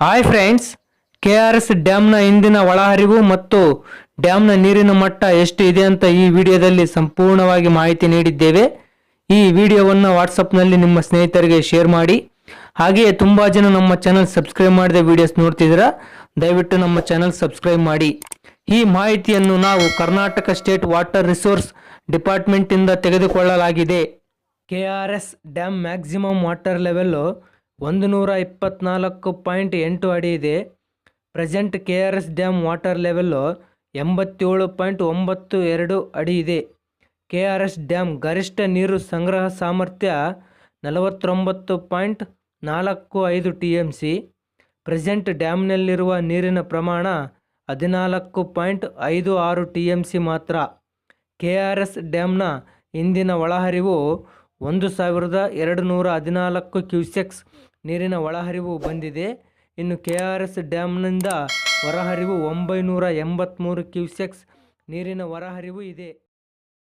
Hi friends K R S ಡ್ಯಾಮ್ನ ಇಂದಿನ ಒಳಹರಿವು ಮತ್ತು ಡ್ಯಾಮ್ನ ನೀರಿನ ಮಟ್ಟ ಎಷ್ಟು ಇದೆ ಅಂತ ಈ ವಿಡಿಯೋದಲ್ಲಿ ಸಂಪೂರ್ಣವಾಗಿ ಮಾಹಿತಿ ನೀಡಿದ್ದೇವೆ. ಈ ವಿಡಿಯೋವನ್ನು ವಾಟ್ಸಪ್ನಲ್ಲಿ ನಿಮ್ಮ ಸ್ನೇಹಿತರಿಗೆ ಶೇರ್ ಮಾಡಿ. ಹಾಗೆಯೇ ತುಂಬ ಜನ ನಮ್ಮ ಚಾನಲ್ ಸಬ್ಸ್ಕ್ರೈಬ್ ಮಾಡಿದ ವಿಡಿಯೋಸ್ ನೋಡ್ತಿದ್ದೀರಾ? ದಯವಿಟ್ಟು ನಮ್ಮ ಚಾನಲ್ ಸಬ್ಸ್ಕ್ರೈಬ್ ಮಾಡಿ. ಈ ಮಾಹಿತಿಯನ್ನು ನಾವು ಕರ್ನಾಟಕ ಸ್ಟೇಟ್ ವಾಟರ್ ರಿಸೋರ್ಸ್ ಡಿಪಾರ್ಟ್ಮೆಂಟಿಂದ ತೆಗೆದುಕೊಳ್ಳಲಾಗಿದೆ. K R S dam maximum water level ಒಂದು ನೂರ ಇಪ್ಪತ್ನಾಲ್ಕು ಪಾಯಿಂಟ್ ಎಂಟು ಅಡಿ ಇದೆ. Present K R S dam water level ಎಂಬತ್ತೇಳು ಪಾಯಿಂಟ್ ಒಂಬತ್ತು ಎರಡು ಅಡಿ ಇದೆ. ಕೆ ಆರ್ ಎಸ್ ಡ್ಯಾಮ್ ಗರಿಷ್ಠ ನೀರು ಸಂಗ್ರಹ ಸಾಮರ್ಥ್ಯ ನಲವತ್ತೊಂಬತ್ತು ಪಾಯಿಂಟ್ ನಾಲ್ಕು ಐದು ಟಿ ಎಂ ಸಿ. ಪ್ರೆಸೆಂಟ್ ಡ್ಯಾಮ್ನಲ್ಲಿರುವ ನೀರಿನ ಪ್ರಮಾಣ ಹದಿನಾಲ್ಕು ಪಾಯಿಂಟ್ ಐದು ಆರು ಟಿ ಎಂ ಸಿ ಮಾತ್ರ. ಕೆ ಆರ್ ಎಸ್ ಡ್ಯಾಮ್ನ ಇಂದಿನ ಒಳಹರಿವು ಒಂದು ಸಾವಿರದ ಎರಡು ನೂರ ಹದಿನಾಲ್ಕು ಕ್ಯೂಸೆಕ್ಸ್ ನೀರಿನ ಒಳಹರಿವು ಬಂದಿದೆ. ಇನ್ನು ಕೆ ಆರ್ ಎಸ್ ಡ್ಯಾಮ್ನಿಂದ ಹೊರಹರಿವು ಒಂಬೈನೂರ ಎಂಬತ್ತ್ಮೂರು ಕ್ಯೂಸೆಕ್ಸ್ ನೀರಿನ ಹೊರಹರಿವು ಇದೆ.